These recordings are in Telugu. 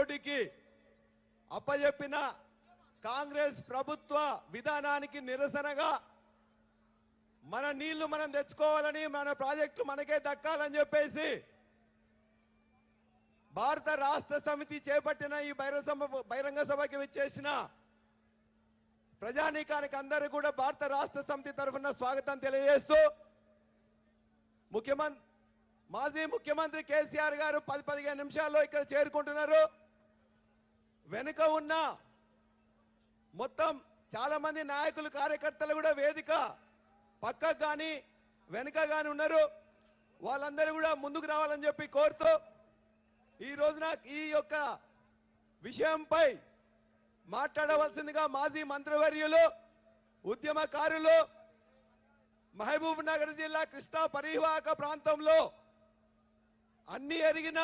మోడీకి అప్పజెప్పిన కాంగ్రెస్ ప్రభుత్వ విధానానికి నిరసనగా మన నీళ్ళు మనం తెచ్చుకోవాలని మన ప్రాజెక్టులు మనకే దక్కాలని చెప్పేసి భారత రాష్ట్ర సమితి చేపట్టిన ఈ బహిరంగ బహిరంగ సభకి విచ్చేసిన ప్రజానీకానికి అందరూ కూడా భారత రాష్ట్ర సమితి తరఫున స్వాగతం తెలియజేస్తూ ముఖ్యమంత్రి మాజీ ముఖ్యమంత్రి కేసీఆర్ గారు పది పదిహేను నిమిషాల్లో ఇక్కడ చేరుకుంటున్నారు. వెనుక ఉన్న మొత్తం చాలా మంది నాయకులు కార్యకర్తలు కూడా వేదిక పక్కకు కానీ వెనుక కానీ ఉన్నారు. వాళ్ళందరూ కూడా ముందుకు రావాలని చెప్పి కోరుతూ ఈ రోజున ఈ యొక్క విషయంపై మాట్లాడవలసిందిగా మాజీ మంత్రివర్యులు ఉద్యమకారులు మహబూబ్ నగర్ జిల్లా కృష్ణా పరివాహక ప్రాంతంలో అన్ని ఎరిగిన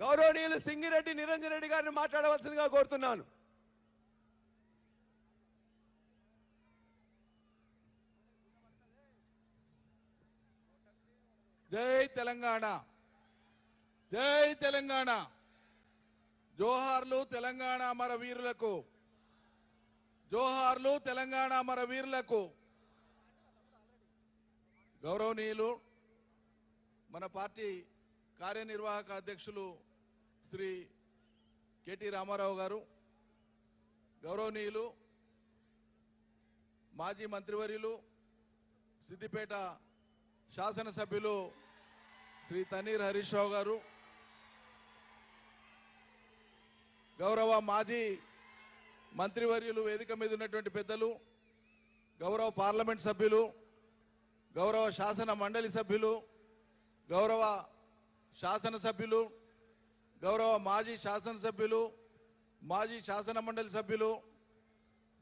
గౌరవనీయులు సింగిరెడ్డి నిరంజన్ రెడ్డి గారిని మాట్లాడవలసిందిగా కోరుతున్నాను. జై తెలంగాణ. జై తెలంగాణ. జోహార్లు తెలంగాణ మర వీరులకు. జోహార్లు తెలంగాణ మర వీరులకు. గౌరవనీయులు మన పార్టీ కార్యనిర్వాహక అధ్యక్షులు శ్రీ కెటి రామారావు గారు గౌరవనీయులు మాజీ మంత్రివర్యులు సిద్దిపేట శాసనసభ్యులు శ్రీ తన్నీర్ హరీష్ రావు గారు గౌరవ మాజీ మంత్రివర్యులు వేదిక మీద ఉన్నటువంటి పెద్దలు గౌరవ పార్లమెంట్ సభ్యులు గౌరవ శాసన మండలి సభ్యులు గౌరవ శాసనసభ్యులు గౌరవ మాజీ శాసనసభ్యులు మాజీ శాసన మండలి సభ్యులు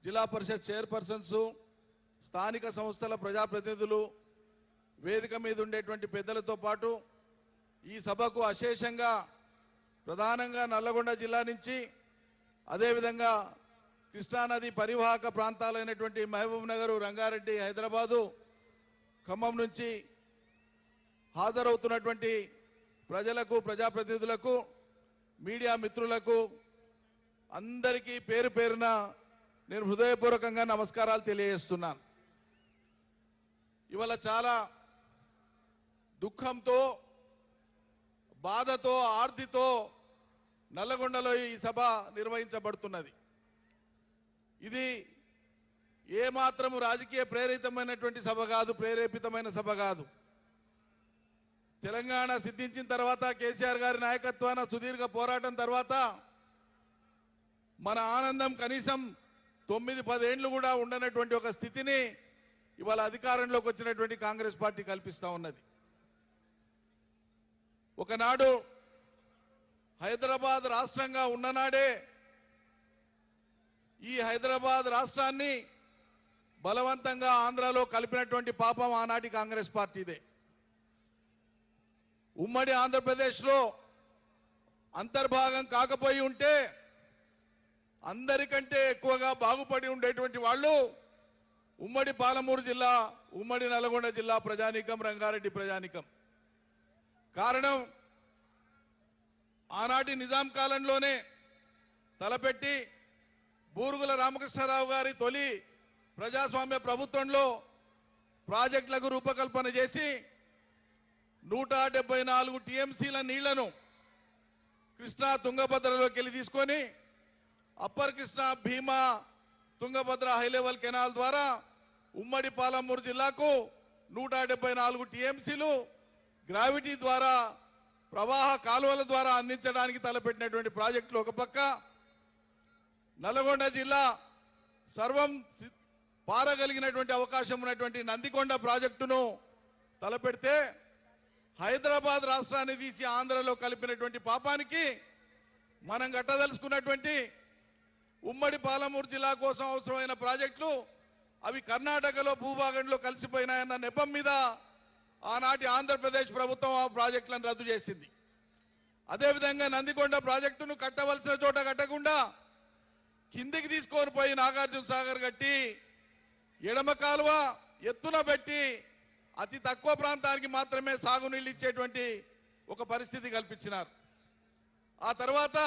జిల్లా పరిషత్ చైర్పర్సన్స్ స్థానిక సంస్థల ప్రజాప్రతినిధులు వేదిక మీద ఉండేటువంటి పెద్దలతో పాటు ఈ సభకు అశేషంగా ప్రధానంగా నల్లగొండ జిల్లా నుంచి అదేవిధంగా కృష్ణానది పరివాహక ప్రాంతాలైనటువంటి మహబూబ్ నగర్ రంగారెడ్డి హైదరాబాదు ఖమ్మం నుంచి హాజరవుతున్నటువంటి ప్రజలకు ప్రజాప్రతినిధులకు మీడియా మిత్రులకు అందరికీ పేరు పేరున నేను హృదయపూర్వకంగా నమస్కారాలు తెలియజేస్తున్నాను. ఇవాళ చాలా దుఃఖంతో బాధతో ఆర్తితో నల్లగొండలో ఈ సభ నిర్వహించబడుతున్నది. ఇది ఏమాత్రము రాజకీయ ప్రేరితమైనటువంటి సభ కాదు ప్రేరేపితమైన సభ కాదు. తెలంగాణ సిద్ధించిన తర్వాత కేసీఆర్ గారి నాయకత్వాన సుదీర్ఘ పోరాటం తర్వాత మన ఆనందం కనీసం తొమ్మిది పదేండ్లు కూడా ఉండనటువంటి ఒక స్థితిని ఇవాళ అధికారంలోకి వచ్చినటువంటి కాంగ్రెస్ పార్టీ కల్పిస్తా ఉన్నది. ఒకనాడు హైదరాబాద్ రాష్ట్రంగా ఉన్ననాడే ఈ హైదరాబాద్ రాష్ట్రాన్ని బలవంతంగా ఆంధ్రాలో కలిపినటువంటి పాపం ఆనాటి కాంగ్రెస్ పార్టీదే. ఉమ్మడి ఆంధ్రప్రదేశ్లో అంతర్భాగం కాకపోయి ఉంటే అందరికంటే ఎక్కువగా బాగుపడి ఉండేటువంటి వాళ్ళు ఉమ్మడి పాలమూరు జిల్లా ఉమ్మడి నల్గొండ జిల్లా ప్రజానీకం రంగారెడ్డి ప్రజానీకం. కారణం ఆనాటి నిజాం కాలంలోనే తలపెట్టి బూరుగుల రామకృష్ణారావు గారి తొలి ప్రజాస్వామ్య ప్రభుత్వంలో ప్రాజెక్టులకు రూపకల్పన చేసి నూట డెబ్బై నాలుగు టీఎంసీల నీళ్ళను కృష్ణా తుంగభద్రలోకి వెళ్ళి తీసుకొని upper Krishna Bhima Tungabhadra high level canal ద్వారా ఉమ్మడి పాలమూరు జిల్లాకు నూట డెబ్బై నాలుగు టీఎంసీలు గ్రావిటీ ద్వారా ప్రవాహ కాలువల ద్వారా అందించడానికి తలపెట్టినటువంటి ప్రాజెక్టులు ఒక పక్క. నల్గొండ జిల్లా సర్వం సి- పారగలిగినటువంటి అవకాశం ఉన్నటువంటి నందికొండ ప్రాజెక్టును తలపెడితే హైదరాబాద్ రాష్ట్రాన్ని తీసి ఆంధ్రలో కలిపినటువంటి పాపానికి మనం కట్టదలుచుకున్నటువంటి ఉమ్మడి పాలమూరు జిల్లా కోసం అవసరమైన ప్రాజెక్టులు అవి కర్ణాటకలో భూభాగంలో కలిసిపోయినాయన్న నెపం మీద ఆనాటి ఆంధ్రప్రదేశ్ ప్రభుత్వం ఆ ప్రాజెక్టులను రద్దు చేసింది. అదేవిధంగా నందికొండ ప్రాజెక్టును కట్టవలసిన చోట కట్టకుండా కిందికి తీసుకొని పోయి నాగార్జున సాగర్ కట్టి ఎడమ కాలువ ఎత్తున పెట్టి అతి తక్కువ ప్రాంతానికి మాత్రమే సాగునీళ్ళు ఇచ్చేటువంటి ఒక పరిస్థితి కల్పించినారు. ఆ తర్వాత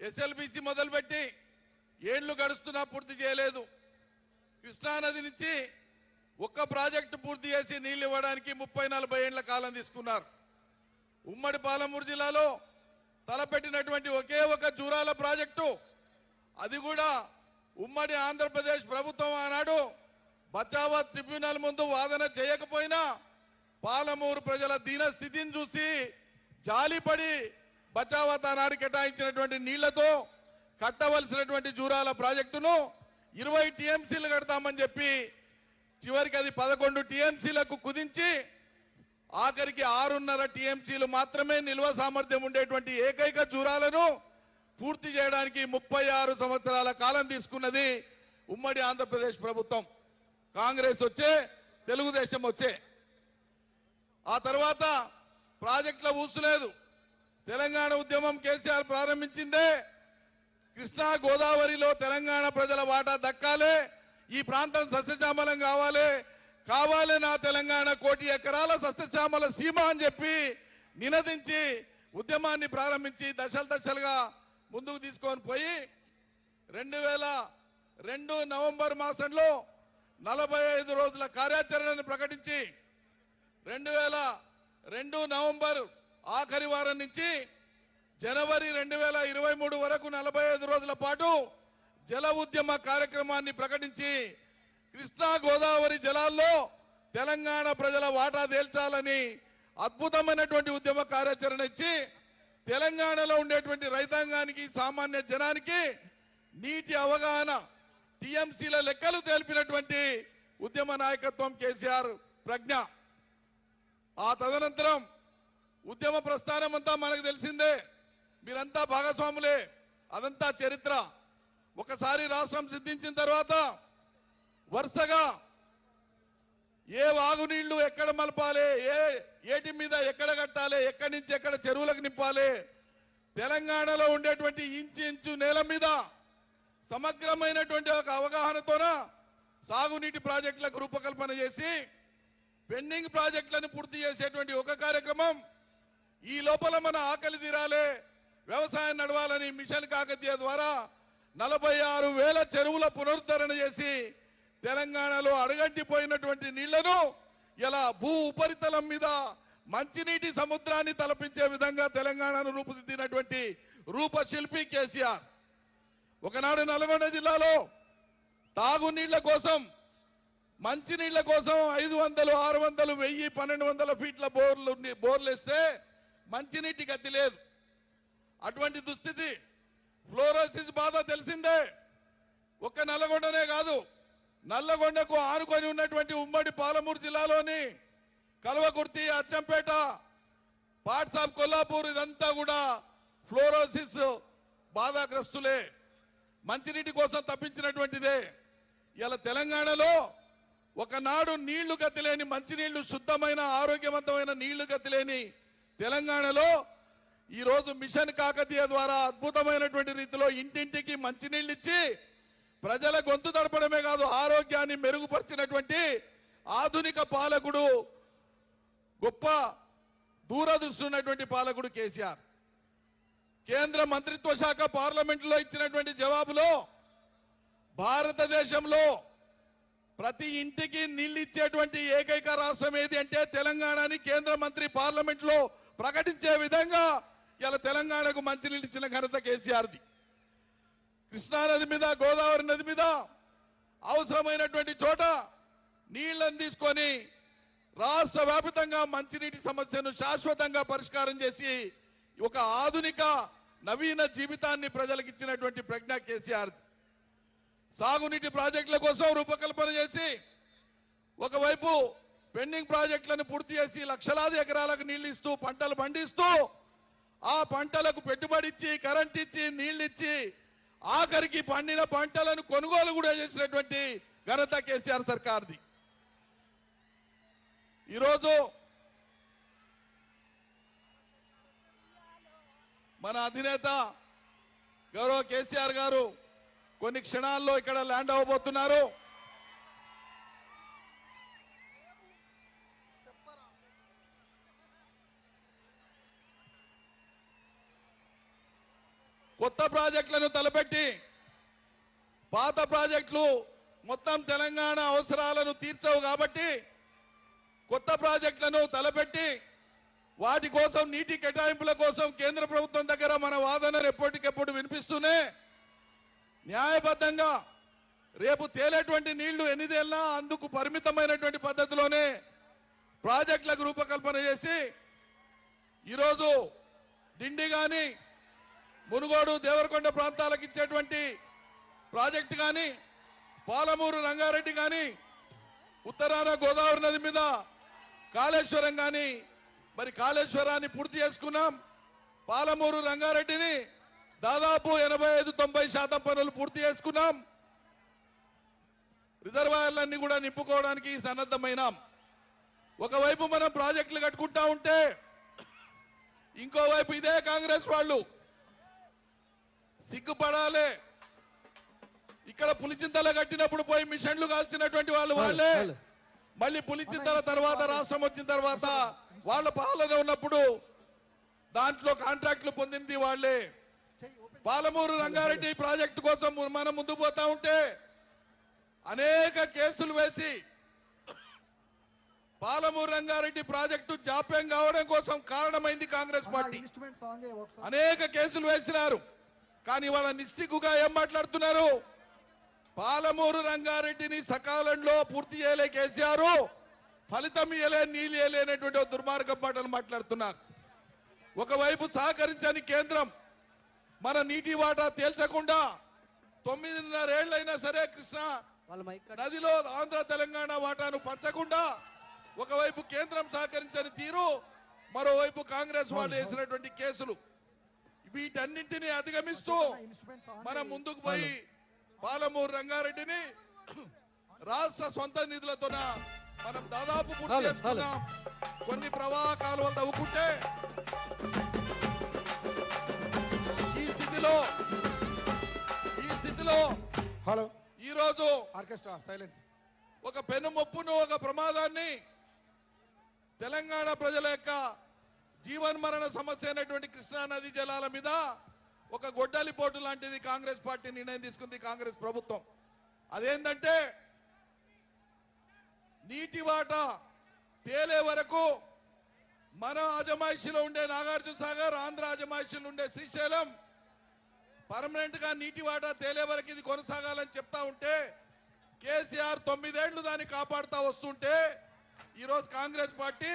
ఎస్ఎల్బిసి మొదలుపెట్టి ఏళ్ళు గడుస్తున్నా పూర్తి చేయలేదు. కృష్ణానది నుంచి ఒక్క ప్రాజెక్టు పూర్తి చేసి నీళ్ళు ఇవ్వడానికి ముప్పై నలభై ఏళ్ళ కాలం తీసుకున్నారు. ఉమ్మడి పాలమూరు జిల్లాలో తలపెట్టినటువంటి ఒకే ఒక జూరాల ప్రాజెక్టు. అది కూడా ఉమ్మడి ఆంధ్రప్రదేశ్ ప్రభుత్వం ఆనాడు బచావత్ ట్రిబ్యునల్ ముందు వాదన చేయకపోయినా పాలమూరు ప్రజల దీన స్థితిని చూసి జాలిపడి బచావత్ ఆనాడు కేటాయించినటువంటి నీళ్ళతో కట్టవలసినటువంటి జూరాల ప్రాజెక్టును ఇరవై టీఎంసీలు కడతామని చెప్పి చివరికి అది పదకొండు టీఎంసీలకు కుదించి ఆఖరికి ఆరున్నర టీఎంసీలు మాత్రమే నిల్వ సామర్థ్యం ఉండేటువంటి ఏకైక జూరాలను పూర్తి చేయడానికి ముప్పై ఆరు సంవత్సరాల కాలం తీసుకున్నది ఉమ్మడి ఆంధ్రప్రదేశ్ ప్రభుత్వం. కాంగ్రెస్ వచ్చే తెలుగుదేశం వచ్చే. ఆ తర్వాత ప్రాజెక్టుల ఊసులేదు తెలంగాణ ఉద్యమం కేసీఆర్ ప్రారంభించిందే. కృష్ణా గోదావరిలో తెలంగాణ ప్రజల వాటా దక్కాలే. ఈ ప్రాంతం సస్యశ్యామలం కావాలి. కావాలి నా తెలంగాణ కోటి ఎకరాల సస్యశ్యామల సీమ అని చెప్పి నినదించి ఉద్యమాన్ని ప్రారంభించి దశలు దశలుగా ముందుకు తీసుకొని పోయి రెండు వేల రెండు నవంబర్ మాసంలో నలభై ఐదు రోజుల కార్యాచరణను ప్రకటించి రెండు వేల రెండు నవంబర్ ఆఖరి వారం నుంచి జనవరి రెండు వేల ఇరవై మూడు వరకు నలభై ఐదు రోజుల పాటు జల ఉద్యమ కార్యక్రమాన్ని ప్రకటించి కృష్ణా గోదావరి జలాల్లో తెలంగాణ ప్రజల వాటా తేల్చాలని అద్భుతమైనటువంటి ఉద్యమ కార్యాచరణ ఇచ్చి తెలంగాణలో ఉండేటువంటి రైతాంగానికి సామాన్య జనానికి నీటి అవగాహన టిఎంసీల లెక్కలు తెలిపినటువంటి ఉద్యమ నాయకత్వం కేసీఆర్ ప్రజ్ఞ. ఆ తదనంతరం ఉద్యమ ప్రస్థానం అంతా మనకు తెలిసిందే. మీరంతా భాగస్వాములే. అదంతా చరిత్ర. ఒకసారి రాష్ట్రం సిద్ధించిన తర్వాత వరుసగా ఏ వాగునీళ్ళు ఎక్కడ మలపాలి? ఏ ఏటి మీద ఎక్కడ కట్టాలి? ఎక్కడి నుంచి ఎక్కడ చెరువులకు నింపాలి? తెలంగాణలో ఉండేటువంటి ఇంచు ఇంచు నేల మీద సమగ్రమైనటువంటి ఒక అవగాహనతోన సాగునీటి ప్రాజెక్టులకు రూపకల్పన చేసి పెండింగ్ ప్రాజెక్టులను పూర్తి చేసేటువంటి ఒక కార్యక్రమం. ఈ లోపల మన ఆకలి తీరాలే వ్యవసాయం నడవాలని మిషన్ కాకతీయ ద్వారా నలభై ఆరు వేల చెరువుల పునరుద్ధరణ చేసి తెలంగాణలో అడగంటిపోయినటువంటి నీళ్ళను ఇలా భూ ఉపరితలం మీద మంచినీటి సముద్రాన్ని తలపించే విధంగా తెలంగాణను రూపుదిద్దినటువంటి రూపశిల్పి కేసీఆర్. ఒకనాడు నల్గొండ జిల్లాలో తాగునీళ్ళ కోసం మంచినీళ్ళ కోసం ఐదు వందలు ఆరు వందలు వెయ్యి పన్నెండు వందల ఫీట్ల బోర్లు బోర్లు వేస్తే మంచినీటి గతి లేదు. అటువంటి దుస్థితి ఫ్లోరోసిస్ బాధ తెలిసిందే. ఒక్క నల్లగొండనే కాదు నల్లగొండకు ఆనుకొని ఉన్నటువంటి ఉమ్మడి పాలమూరు జిల్లాలోని కల్వకుర్తి అచ్చంపేట పార్ట్స్ ఆఫ్ కొల్లాపూర్ ఇదంతా కూడా ఫ్లోరోసిస్ బాధాగ్రస్తులే. మంచినీటి కోసం తప్పించినటువంటిదే. ఇలా తెలంగాణలో ఒకనాడు నీళ్ళు గతిలేని మంచినీళ్ళు శుద్ధమైన ఆరోగ్యవంతమైన నీళ్ళు గతిలేని తెలంగాణలో ఈరోజు మిషన్ కాకతీయ ద్వారా అద్భుతమైనటువంటి రీతిలో ఇంటింటికి మంచినీళ్ళు ఇచ్చి ప్రజల గొంతు తడపడమే కాదు ఆరోగ్యాన్ని మెరుగుపరిచినటువంటి ఆధునిక పాలకుడు గొప్ప దూరదృష్టి ఉన్నటువంటి పాలకుడు కేసీఆర్. కేంద్ర మంత్రిత్వ శాఖ పార్లమెంటులో ఇచ్చినటువంటి జవాబులో భారతదేశంలో ప్రతి ఇంటికి నీళ్ళు ఇచ్చేటువంటి ఏకైక రాష్ట్రం ఏది అంటే తెలంగాణని కేంద్ర మంత్రి పార్లమెంట్లో ప్రకటించే విధంగా ఇలా తెలంగాణకు మంచినీళ్ళు ఇచ్చిన ఘనత కేసీఆర్ది. కృష్ణానది మీద గోదావరి నది మీద అవసరమైనటువంటి చోట నీళ్ళను తీసుకొని రాష్ట్ర వ్యాప్తంగా మంచినీటి సమస్యను శాశ్వతంగా పరిష్కారం చేసి ఒక ఆధునిక నవీన జీవితాన్ని ప్రజలకు ఇచ్చినటువంటి ప్రజ్ఞ కేసీఆర్. సాగునీటి ప్రాజెక్టుల కోసం రూపకల్పన చేసి ఒకవైపు పెండింగ్ ప్రాజెక్టులను పూర్తి చేసి లక్షలాది ఎకరాలకు నీళ్ళు ఇస్తూ పంటలు పండిస్తూ ఆ పంటలకు పెట్టుబడి ఇచ్చి కరెంట్ ఇచ్చి నీళ్ళు ఇచ్చి ఆఖరికి పండిన పంటలను కొనుగోలు కూడా చేసినటువంటి ఘనత కేసీఆర్ సర్కార్ది. ఈరోజు మన అధినేత గౌరవ కేసీఆర్ గారు కొన్ని క్షణాల్లో ఇక్కడ ల్యాండ్ అవ్వబోతున్నారు. కొత్త ప్రాజెక్టులను తలపెట్టి పాత ప్రాజెక్టులు మొత్తం తెలంగాణ అవసరాలను తీర్చవు కాబట్టి కొత్త ప్రాజెక్టులను తలపెట్టి వాటి కోసం నీటి కేటాయింపుల కోసం కేంద్ర ప్రభుత్వం దగ్గర మన వాదనలు ఎప్పటికెప్పుడు వినిపిస్తూనే న్యాయబద్ధంగా రేపు తేలేటువంటి నీళ్ళు ఎన్నిదేళ్ళా అందుకు పరిమితమైనటువంటి పద్ధతిలోనే ప్రాజెక్టులకు రూపకల్పన చేసి ఈరోజు డిండి కానీ మునుగోడు దేవరకొండ ప్రాంతాలకు ఇచ్చేటువంటి ప్రాజెక్టు కానీ పాలమూరు రంగారెడ్డి కానీ ఉత్తరాన గోదావరి నది మీద కాళేశ్వరం కానీ మరి కాళేశ్వరాన్ని పూర్తి చేసుకున్నాం. పాలమూరు రంగారెడ్డిని దాదాపు ఎనభై ఐదు తొంభై శాతం పనులు పూర్తి చేసుకున్నాం. రిజర్వాయర్లన్నీ కూడా నింపుకోవడానికి సన్నద్ధమైనాం. ఒకవైపు మనం ప్రాజెక్టులు కట్టుకుంటా ఉంటే ఇంకోవైపు ఇదే కాంగ్రెస్ వాళ్ళు. సిగ్గుపడాలి. ఇక్కడ పులిచింతల కట్టినప్పుడు పోయి మిషన్లు కాల్చినటువంటి వాళ్ళు వాళ్ళే. మళ్ళీ పులిచింతల తర్వాత రాష్ట్రం వచ్చిన తర్వాత వాళ్ళ పాలన ఉన్నప్పుడు దాంట్లో కాంట్రాక్టులు పొందింది వాళ్ళే. పాలమూరు రంగారెడ్డి ప్రాజెక్టు కోసం మనం ముందుకు పోతా ఉంటే అనేక కేసులు వేసి పాలమూరు రంగారెడ్డి ప్రాజెక్టు జాప్యం కావడం కోసం కారణమైంది కాంగ్రెస్ పార్టీ. అనేక కేసులు వేసినారు. కానీ వాళ్ళ నిస్సిగ్గుగా ఏం మాట్లాడుతున్నారు? పాలమూరు రంగారెడ్డిని సకాలంలో పూర్తి చేయలే కేసీఆర్. ఫలితం ఇయ్యలే నీళ్ళు ఇయ్యలేనటువంటి ఒక దుర్మార్గం మాటలు మాట్లాడుతున్నారు. ఒకవైపు సహకరించని కేంద్రం మన నీటి వాటా తేల్చకుండా తొమ్మిదిన్నరేళ్ళైనా సరే కృష్ణ నదిలో ఆంధ్ర తెలంగాణ వాటాను పంచకుండా ఒకవైపు కేంద్రం సహకరించని తీరు మరోవైపు కాంగ్రెస్ వాళ్ళు వేసినటువంటి కేసులు. వీటన్నింటినీ అధిగమిస్తూ మనం ముందుకు పోయి పాలమూరు రంగారెడ్డిని రాష్ట్ర సొంత నిధులతోన మనం దాదాపు పూర్తి చేసుకున్నాం. కొన్ని ప్రవాహ కాలువలు తవ్వుకుంటే ఈ స్థితిలో ఈ స్థితిలో హలో. ఈ రోజు ఆర్కెస్ట్రా సైలెన్స్. ఒక పెను మొప్పును ఒక ప్రమాదాన్ని తెలంగాణ ప్రజల యొక్క జీవన్మరణ సమస్య అయినటువంటి కృష్ణా నది జలాల మీద ఒక గొడ్డలి పోటు లాంటిది కాంగ్రెస్ పార్టీ నిర్ణయం తీసుకుంది కాంగ్రెస్ ప్రభుత్వం. అదేంటంటే నీటి వాట తేలే వరకు మన అజమాయిషిలో ఉండే నాగార్జున సాగర్ ఆంధ్ర అజమాయిషిలో ఉండే శ్రీశైలం పర్మనెంట్గా నీటి వాటా తేలే వరకు ఇది కొనసాగాలని చెప్తా ఉంటే కేసీఆర్ తొమ్మిదేళ్ళు దాన్ని కాపాడుతా వస్తుంటే ఈరోజు కాంగ్రెస్ పార్టీ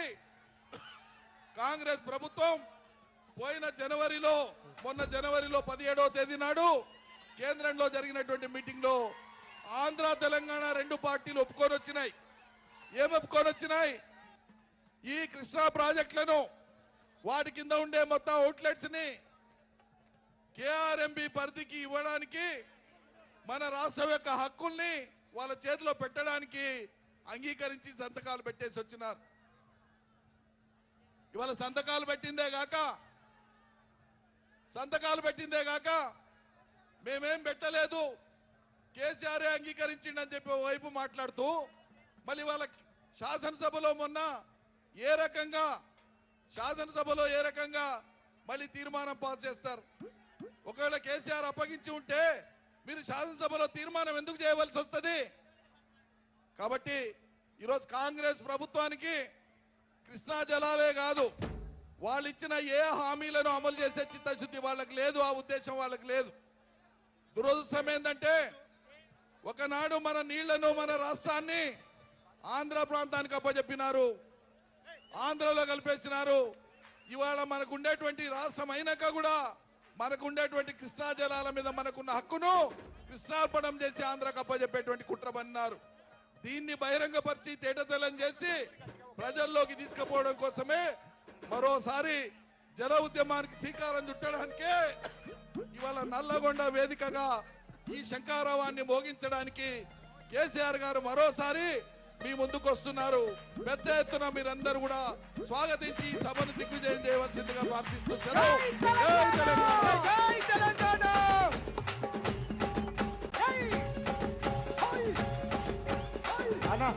కాంగ్రెస్ ప్రభుత్వం పోయిన జనవరిలో మొన్న జనవరిలో పదిహేడవ తేదీ నాడు కేంద్రంలో జరిగినటువంటి మీటింగ్లో ఆంధ్ర తెలంగాణ రెండు పార్టీలు ఒప్పుకొని వచ్చినాయి. ఏం ఒప్పుకొని వచ్చినాయి? ఈ కృష్ణా ప్రాజెక్టులను వాటి కింద ఉండే మొత్తం అవుట్లెట్స్ని కేఆర్ఎంబి పరిధికి ఇవ్వడానికి మన రాష్ట్రం యొక్క హక్కుల్ని వాళ్ళ చేతిలో పెట్టడానికి అంగీకరించి సంతకాలు పెట్టేసి వచ్చినారు. ఇవాళ సంతకాలు పెట్టిందే కాక సంతకాలు పెట్టిందే గాక మేమేం పెట్టలేదు. కేసీఆర్ అంగీకరించిండని చెప్పి వైపు మాట్లాడుతూ మళ్ళీ వాళ్ళ శాసనసభలో మొన్న ఏ రకంగా శాసనసభలో ఏ రకంగా మళ్ళీ తీర్మానం పాస్ చేస్తారు? ఒకవేళ కేసీఆర్ అప్పగించి ఉంటే మీరు శాసనసభలో తీర్మానం ఎందుకు చేయవలసి వస్తుంది? కాబట్టి ఈరోజు కాంగ్రెస్ ప్రభుత్వానికి కృష్ణా జలాలే కాదు. వాళ్ళు ఇచ్చిన ఏ హామీలను అమలు చేసే చిత్తశుద్ధి వాళ్ళకి లేదు ఆ ఉద్దేశం వాళ్ళకి లేదు. దురదృష్టం ఏంటంటే ఒకనాడు మన నీళ్ళను మన రాష్ట్రాన్ని ఆంధ్ర ప్రాంతానికి అప్పచెప్పినారు ఆంధ్రలో కలిపేసినారు. ఇవాళ మనకు ఉండేటువంటి రాష్ట్రం అయినాక కూడా మనకు ఉండేటువంటి కృష్ణా జలాల మీద మనకున్న హక్కును కృష్ణార్పణం చేసి ఆంధ్రకు అప్పచెప్పేటువంటి కుట్ర పన్నారు దీన్ని బహిరంగపరిచి తేటతెల్లం చేసి ప్రజల్లోకి తీసుకుపోవడం కోసమే మరోసారి జల ఉద్యమానికి శ్రీకారం చుట్టడానికే ఇవాళ నల్లగొండ వేదికగా ఈ శంకారావాన్ని మోగించడానికి కేసీఆర్ గారు మరోసారి మీ ముందుకు వస్తున్నారు. పెద్ద ఎత్తున మీరందరూ కూడా స్వాగతించి ఈ సభను దిగ్విజయం చేయవలసిందిగా ప్రార్థిస్తూ సెలవు. జై తెలంగాణ. జై తెలంగాణ! అన్నా